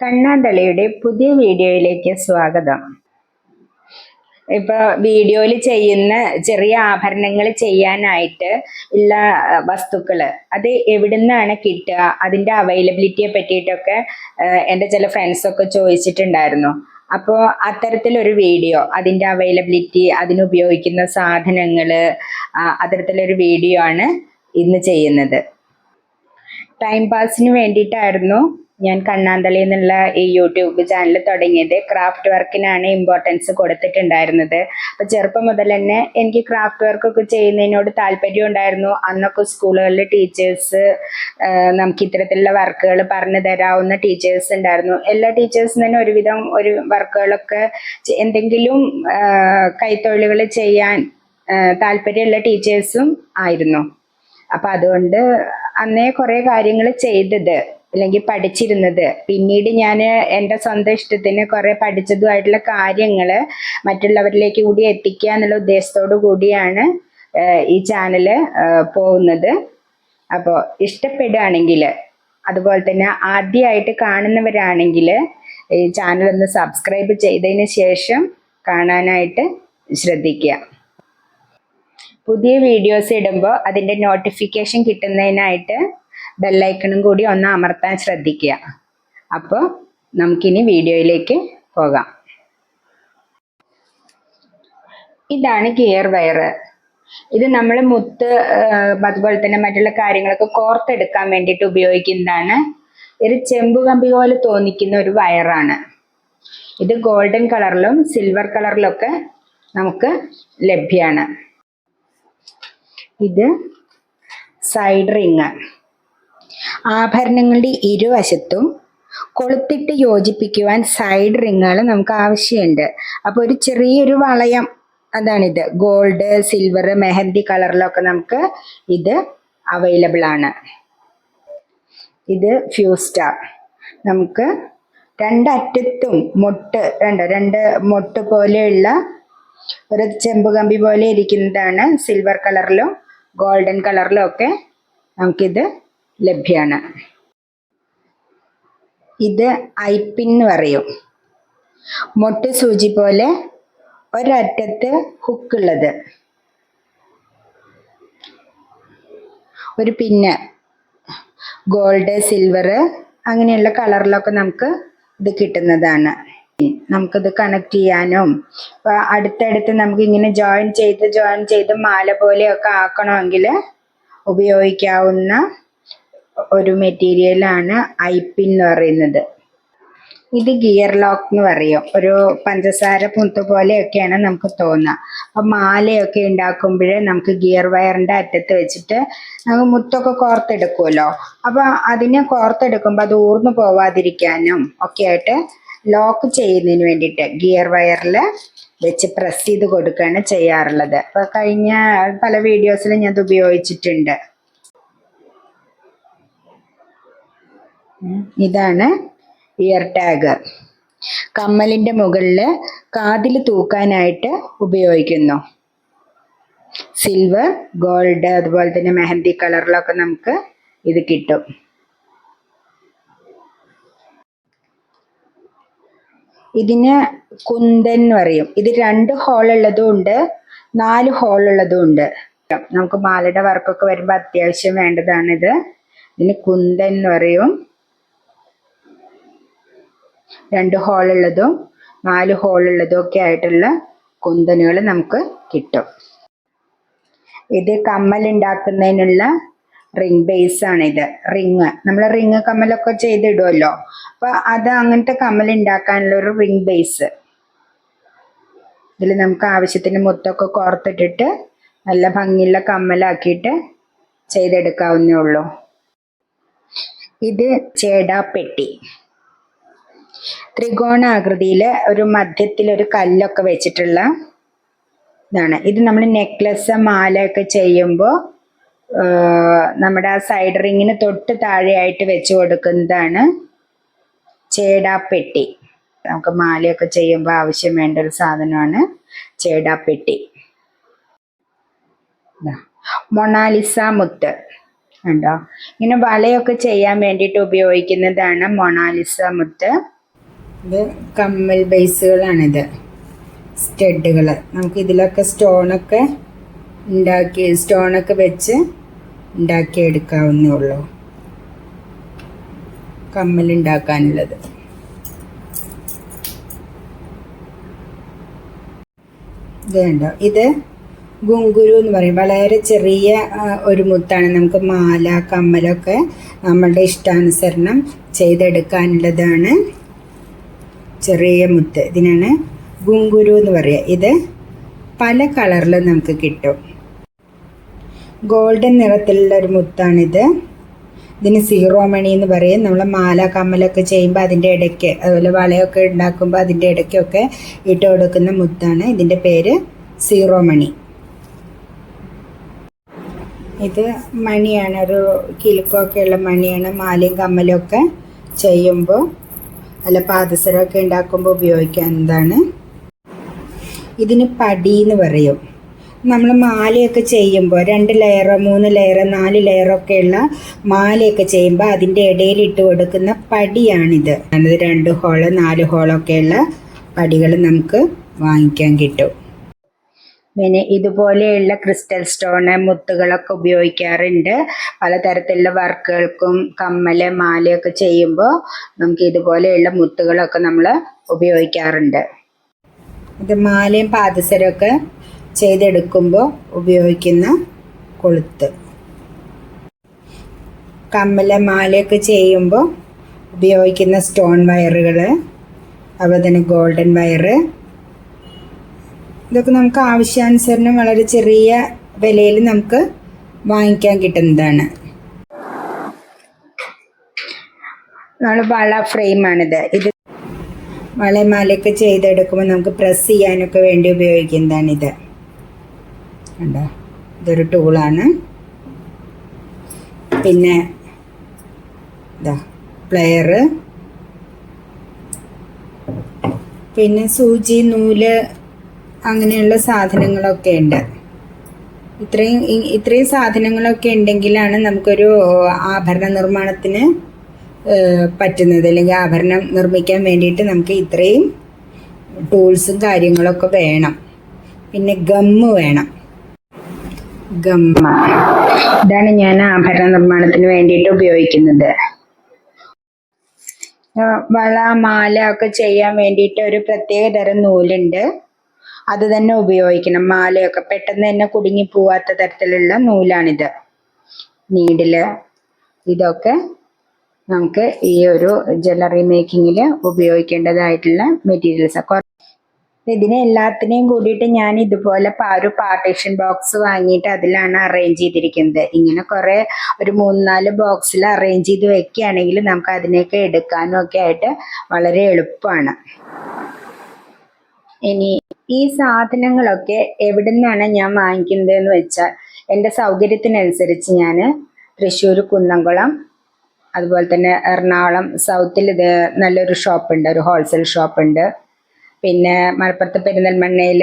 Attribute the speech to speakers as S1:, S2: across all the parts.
S1: കണ്ണാന്തളിയുടെ പുതിയ വീഡിയോയിലേക്ക് സ്വാഗതം. ഇപ്പൊ വീഡിയോയിൽ ചെയ്യുന്ന ചെറിയ ആഭരണങ്ങൾ ചെയ്യാനായിട്ട് ഉള്ള വസ്തുക്കൾ അത് എവിടുന്നാണ് കിട്ടുക അതിന്റെ അവൈലബിലിറ്റിയെ പറ്റിയിട്ടൊക്കെ എന്റെ ചില ഫ്രണ്ട്സൊക്കെ ചോദിച്ചിട്ടുണ്ടായിരുന്നു. അപ്പോൾ അത്തരത്തിലൊരു വീഡിയോ അതിന്റെ അവൈലബിലിറ്റി അതിനുപയോഗിക്കുന്ന സാധനങ്ങൾ അത്തരത്തിലൊരു വീഡിയോ ആണ് ഇന്ന് ചെയ്യുന്നത്. ടൈം പാസിന് വേണ്ടിയിട്ടായിരുന്നു ഞാൻ കണ്ണാന്തളി എന്നുള്ള ഈ യൂട്യൂബ് ചാനൽ തുടങ്ങിയത് ക്രാഫ്റ്റ് വർക്കിനാണ് ഇമ്പോർട്ടൻസ് കൊടുത്തിട്ടുണ്ടായിരുന്നത്. അപ്പൊ ചെറുപ്പം മുതൽ തന്നെ എനിക്ക് ക്രാഫ്റ്റ് വർക്കൊക്കെ ചെയ്യുന്നതിനോട് താല്പര്യം ഉണ്ടായിരുന്നു. അന്നൊക്കെ സ്കൂളുകളിലെ ടീച്ചേഴ്സ് നമുക്ക് ഇത്തരത്തിലുള്ള വർക്കുകൾ പറഞ്ഞു തരാവുന്ന ടീച്ചേഴ്സ് ഉണ്ടായിരുന്നു. എല്ലാ ടീച്ചേഴ്സും തന്നെ ഒരുവിധം ഒരു വർക്കുകളൊക്കെ എന്തെങ്കിലും കൈത്തൊഴിലുകൾ ചെയ്യാൻ താല്പര്യമുള്ള ടീച്ചേഴ്സും ആയിരുന്നു. അപ്പൊ അതുകൊണ്ട് അന്നേ കുറെ കാര്യങ്ങൾ ചെയ്തത്. അല്ലെങ്കിൽ പഠിച്ചിരുന്നത്. പിന്നീട് ഞാൻ എന്റെ സ്വന്തം ഇഷ്ടത്തിന് കുറേ പഠിച്ചതുമായിട്ടുള്ള കാര്യങ്ങൾ മറ്റുള്ളവരിലേക്ക് കൂടി എത്തിക്കുക എന്നുള്ള ഉദ്ദേശത്തോടു കൂടിയാണ് ഈ ചാനൽ പോകുന്നത്. അപ്പോൾ ഇഷ്ടപ്പെടുകയാണെങ്കിൽ അതുപോലെ തന്നെ ആദ്യമായിട്ട് കാണുന്നവരാണെങ്കിൽ ഈ ചാനൽ ഒന്ന് സബ്സ്ക്രൈബ് ചെയ്തതിന് ശേഷം കാണാനായിട്ട് ശ്രദ്ധിക്കുക. പുതിയ വീഡിയോസ് ഇടുമ്പോൾ അതിന്റെ നോട്ടിഫിക്കേഷൻ കിട്ടുന്നതിനായിട്ട് ബെല്ലൈക്കണും കൂടി ഒന്ന് അമർത്താൻ ശ്രദ്ധിക്കുക. അപ്പോൾ നമുക്കിനി വീഡിയോയിലേക്ക് പോകാം. ഇതാണ് ഗിയർ വയറ് ഇത് നമ്മൾ മുത്ത് അതുപോലെ തന്നെ മറ്റുള്ള കാര്യങ്ങളൊക്കെ കോർത്തെടുക്കാൻ വേണ്ടിയിട്ട് ഉപയോഗിക്കുന്നതാണ്. ഒരു ചെമ്പ് കമ്പി പോലെ തോന്നിക്കുന്ന ഒരു വയറാണ്. ഇത് ഗോൾഡൻ കളറിലും സിൽവർ കളറിലൊക്കെ നമുക്ക് ലഭ്യമാണ് ഇത് സൈഡ് റിങ് ആഭരണങ്ങളുടെ ഇരുവശത്തും കൊളുത്തിട്ട് യോജിപ്പിക്കുവാൻ സൈഡ് റിങ്ങുകൾ നമുക്ക് ആവശ്യമുണ്ട്. അപ്പോൾ ഒരു ചെറിയൊരു വളയം അതാണിത്. ഗോൾഡ് സിൽവർ മെഹന്തി കളറിലൊക്കെ നമുക്ക് ഇത് അവൈലബിൾ ആണ്. ഇത് ഫ്യൂസ്റ്റാർ നമുക്ക് രണ്ടറ്റത്തും മൊട്ട് രണ്ട് രണ്ട് മൊട്ട് പോലെയുള്ള ഒരു ചെമ്പ് കമ്പി പോലെ ഇരിക്കുന്നതാണ്. സിൽവർ കളറിലും ഗോൾഡൻ കളറിലും ഒക്കെ നമുക്കിത് ലഭ്യമാണ് ഇത് ഐപ്പിൻ എന്ന് പറയും. മൊട്ട് സൂചി പോലെ ഒരറ്റത്ത് ഹുക്കുള്ളത് ഒരു പിന്ന് ഗോൾഡ് സിൽവർ അങ്ങനെയുള്ള കളറിലൊക്കെ നമുക്ക് ഇത് കിട്ടുന്നതാണ്. നമുക്കിത് കണക്ട് ചെയ്യാനും അടുത്തടുത്ത് നമുക്ക് ഇങ്ങനെ ജോയിൻ ചെയ്ത് ജോയിൻ ചെയ്ത് മാല പോലെയൊക്കെ ആക്കണമെങ്കിൽ ഉപയോഗിക്കാവുന്ന ഒരു മെറ്റീരിയലാണ് ഐപ്പിൻ എന്ന് പറയുന്നത്. ഇത് ഗിയർ ലോക്ക് എന്ന് പറയും. ഒരു പഞ്ചസാര പുന്ത് പോലെയൊക്കെയാണ് നമുക്ക് തോന്നുക. അപ്പം മാലയൊക്കെ ഉണ്ടാക്കുമ്പോഴേ നമുക്ക് ഗിയർ വയറിന്റെ അറ്റത്ത് വെച്ചിട്ട് നമുക്ക് മുത്തൊക്കെ കോർത്തെടുക്കുമല്ലോ. അപ്പം അതിനെ കോർത്തെടുക്കുമ്പോൾ അത് ഊർന്നു പോവാതിരിക്കാനും ഒക്കെ ആയിട്ട് ലോക്ക് ചെയ്യുന്നതിന് വേണ്ടിയിട്ട് ഗിയർ വയറിൽ വെച്ച് പ്രസ് ചെയ്ത് കൊടുക്കുകയാണ് ചെയ്യാറുള്ളത്. അപ്പോൾ കഴിഞ്ഞ പല വീഡിയോസിലും ഞാൻ ഇത് ഉപയോഗിച്ചിട്ടുണ്ട്. ഇതാണ് ഇയർ ടാഗർ കമ്മലിന്റെ മുകളിൽ കാതിൽ തൂക്കാനായിട്ട് ഉപയോഗിക്കുന്നു. സിൽവർ ഗോൾഡ് അതുപോലെ തന്നെ മെഹന്തി കളറിലൊക്കെ നമുക്ക് ഇത് കിട്ടും. ഇതിന് കുന്തൻ എന്ന് പറയും. ഇത് രണ്ട് ഹോൾ ഉള്ളതും ഉണ്ട് നാല് ഹോൾ ഉള്ളതും ഉണ്ട്. നമുക്ക് മാലയുടെ വർക്കൊക്കെ വരുമ്പോൾ അത്യാവശ്യം വേണ്ടതാണിത്. ഇതിന് കുന്തൻ എന്ന് പറയും. രണ്ട് ഹോൾ ഉള്ളതും നാല് ഹോൾ ഉള്ളതോ ഒക്കെ ആയിട്ടുള്ള കുന്തനുകൾ നമുക്ക് കിട്ടും. ഇത് കമ്മൽ ഉണ്ടാക്കുന്നതിനുള്ള റിംഗ് ബേസ് ആണ് ഇത്. റിങ് നമ്മൾ റിങ് കമ്മലൊക്കെ ചെയ്തിടുമല്ലോ അപ്പൊ അത് അങ്ങനത്തെ കമ്മൽ ഉണ്ടാക്കാനുള്ള ഒരു റിംഗ് ബേസ് ഇതിൽ നമുക്ക് ആവശ്യത്തിന് മുത്തൊക്കെ കോർത്തിട്ടിട്ട് നല്ല ഭംഗിയുള്ള കമ്മലാക്കിയിട്ട് ചെയ്തെടുക്കാവുന്നേ ഉള്ളൂ. ഇത് ചേടാപ്പെട്ടി. ത്രികോണാകൃതിയിൽ ഒരു മധ്യത്തിൽ ഒരു കല്ലൊക്കെ വെച്ചിട്ടുള്ള ഇതാണ്. ഇത് നമ്മൾ നെക്ലസ് മാലയൊക്കെ ചെയ്യുമ്പോൾ നമ്മുടെ ആ സൈഡ് റിങ്ങിന് തൊട്ട് താഴെയായിട്ട് വെച്ച് കൊടുക്കുന്നതാണ് ചേടാപ്പെട്ടി. നമുക്ക് മാലയൊക്കെ ചെയ്യുമ്പോൾ ആവശ്യം വേണ്ട ഒരു സാധനമാണ് ചേടാപ്പെട്ടി. മൊണാലിസ മുത്ത്. ഉണ്ടോ ഇങ്ങനെ വലയൊക്കെ ചെയ്യാൻ വേണ്ടിയിട്ട് ഉപയോഗിക്കുന്നതാണ് മൊണാലിസ മുത്ത്. ഇത് കമ്മൽ ബേസുകളാണിത്. സ്റ്റഡുകൾ നമുക്ക് ഇതിലൊക്കെ സ്റ്റോണൊക്കെ ഉണ്ടാക്കി സ്റ്റോണൊക്കെ വെച്ച് ഉണ്ടാക്കിയെടുക്കാവുന്നേ ഉള്ളൂ കമ്മൽ ഉണ്ടാക്കാനുള്ളത്. ഇത് ഇത് ഗുങ്കുരു എന്ന് പറയും. വളരെ ചെറിയ ഒരു മുത്താണ്. നമുക്ക് മാല കമ്മലൊക്കെ നമ്മളുടെ ഇഷ്ടാനുസരണം ചെയ്തെടുക്കാനുള്ളതാണ് ചെറിയ മുത്ത്. ഇതിനാണ് ഗുങ്കുരു എന്ന് പറയുക ഇത് പല കളറിലും നമുക്ക് കിട്ടും. ഗോൾഡൻ നിറത്തിലുള്ള ഒരു മുത്താണിത്. ഇതിന് സീറോ മണി എന്ന് പറയും. നമ്മൾ മാല കമ്മലൊക്കെ ചെയ്യുമ്പോൾ അതിന്റെ ഇടയ്ക്ക് അതുപോലെ വളയൊക്കെ ഉണ്ടാക്കുമ്പോൾ അതിന്റെ ഇടയ്ക്കൊക്കെ ഇട്ട് കൊടുക്കുന്ന മുത്താണ്. ഇതിന്റെ പേര് സീറോ മണി. ഇത് മണിയാണ്. ഒരു കിലുക്കൊക്കെയുള്ള മണിയാണ്. മാലയും കമ്മലും ഒക്കെ ചെയ്യുമ്പോൾ അല്ല പാദസരമൊക്കെ ഉണ്ടാക്കുമ്പോൾ ഉപയോഗിക്കാൻ എന്താണ്? ഇതിന് പടി എന്ന് പറയും. നമ്മൾ മാലയൊക്കെ ചെയ്യുമ്പോൾ രണ്ട് ലെയറോ മൂന്ന് ലെയറോ നാല് ലെയറോ ഉള്ള മാലയൊക്കെ ചെയ്യുമ്പോൾ അതിന്റെ ഇടയിൽ ഇട്ട് കൊടുക്കുന്ന പടിയാണിത്. അത് രണ്ട് ഹോൾ നാല് ഹോളൊക്കെയുള്ള പടികൾ നമുക്ക് വാങ്ങിക്കാൻ കിട്ടും. പിന്നെ ഇതുപോലെയുള്ള ക്രിസ്റ്റൽ സ്റ്റോണ് മുത്തുകളൊക്കെ ഉപയോഗിക്കാറുണ്ട്. പലതരത്തിലുള്ള വർക്കുകൾക്കും കമ്മൽ മാലയൊക്കെ ചെയ്യുമ്പോൾ നമുക്ക് ഇതുപോലെയുള്ള മുത്തുകളൊക്കെ നമ്മൾ ഉപയോഗിക്കാറുണ്ട്. ഇത് മാലയും പാദസരമൊക്കെ ചെയ്തെടുക്കുമ്പോൾ ഉപയോഗിക്കുന്ന കൊളുത്ത്. കമ്മല മാലയൊക്കെ ചെയ്യുമ്പോൾ ഉപയോഗിക്കുന്ന സ്റ്റോൺ വയറുകൾ അതുപോലെ തന്നെ ഗോൾഡൻ വയറ് ഇതൊക്കെ നമുക്ക് ആവശ്യാനുസരണം വളരെ ചെറിയ വിലയിൽ നമുക്ക് വാങ്ങിക്കാൻ കിട്ടുന്നതാണ്. നമ്മൾ വള ഫ്രെയിമാണിത് ഇത് വളമാലയൊക്കെ ചെയ്തെടുക്കുമ്പോൾ നമുക്ക് പ്രസ് ചെയ്യാനൊക്കെ വേണ്ടി ഉപയോഗിക്കുന്നതാണിത്. കണ്ടോ? ഇതൊരു ടൂളാണ് പിന്നെ ഇതാ പ്ലെയറ് പിന്നെ സൂചി നൂൽ അങ്ങനെയുള്ള സാധനങ്ങളൊക്കെ ഉണ്ട്. ഇത്രയും ഇത്രയും സാധനങ്ങളൊക്കെ ഉണ്ടെങ്കിലാണ് നമുക്കൊരു ആഭരണ നിർമ്മാണത്തിന് പറ്റുന്നത്. അല്ലെങ്കിൽ ആഭരണം നിർമ്മിക്കാൻ വേണ്ടിയിട്ട് നമുക്ക് ഇത്രയും ടൂൾസും കാര്യങ്ങളൊക്കെ വേണം. പിന്നെ ഗമ്മ് വേണം. ഗമ്മ. ഇതാണ് ഞാൻ ആഭരണ നിർമ്മാണത്തിന് വേണ്ടിയിട്ട് ഉപയോഗിക്കുന്നത്. വള മാല ഒക്കെ ചെയ്യാൻ വേണ്ടിയിട്ട് ഒരു പ്രത്യേക തരം നൂലുണ്ട്. അത് തന്നെ ഉപയോഗിക്കണം. മാലയൊക്കെ പെട്ടെന്ന് തന്നെ കുടുങ്ങി പോവാത്ത തരത്തിലുള്ള നൂലാണിത്. നീഡിൽ ഇതൊക്കെ നമുക്ക് ഈ ഒരു ജ്വല്ലറി മേക്കിങ്ങിൽ ഉപയോഗിക്കേണ്ടതായിട്ടുള്ള മെറ്റീരിയൽസ് ഇതിനെ എല്ലാത്തിനെയും കൂടിയിട്ട് ഞാൻ ഇതുപോലെ ഒരു പാർട്ടീഷൻ ബോക്സ് വാങ്ങിയിട്ട് അതിലാണ് അറേഞ്ച് ചെയ്തിരിക്കുന്നത്. ഇങ്ങനെ കുറെ ഒരു മൂന്നാൽ നാല് ബോക്സിൽ അറേഞ്ച് ചെയ്ത് വെക്കുകയാണെങ്കിൽ നമുക്ക് അതിനെയൊക്കെ എടുക്കാനും ഒക്കെ ആയിട്ട് വളരെ എളുപ്പമാണ്. ഇനി ഈ സാധനങ്ങളൊക്കെ എവിടെ നിന്നാണ് ഞാൻ വാങ്ങിക്കുന്നത് എന്ന് വെച്ചാൽ എന്റെ സൗകര്യത്തിനനുസരിച്ച് ഞാൻ തൃശ്ശൂർ കുന്നംകുളം അതുപോലെ തന്നെ എറണാകുളം സൗത്തിൽ ഇത് നല്ലൊരു ഷോപ്പുണ്ട് ഒരു ഹോൾസെയിൽ ഷോപ്പുണ്ട്. പിന്നെ മലപ്പുറത്ത് പെരിന്തൽമണ്ണയിൽ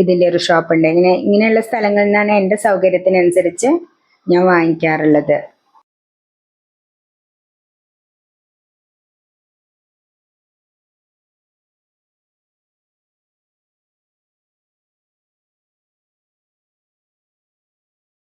S1: ഇതിന്റെ ഒരു ഷോപ്പുണ്ട്. ഇങ്ങനെ ഇങ്ങനെയുള്ള സ്ഥലങ്ങളിൽ നിന്നാണ് എന്റെ സൗകര്യത്തിനനുസരിച്ച് ഞാൻ വാങ്ങിക്കാറുള്ളത്.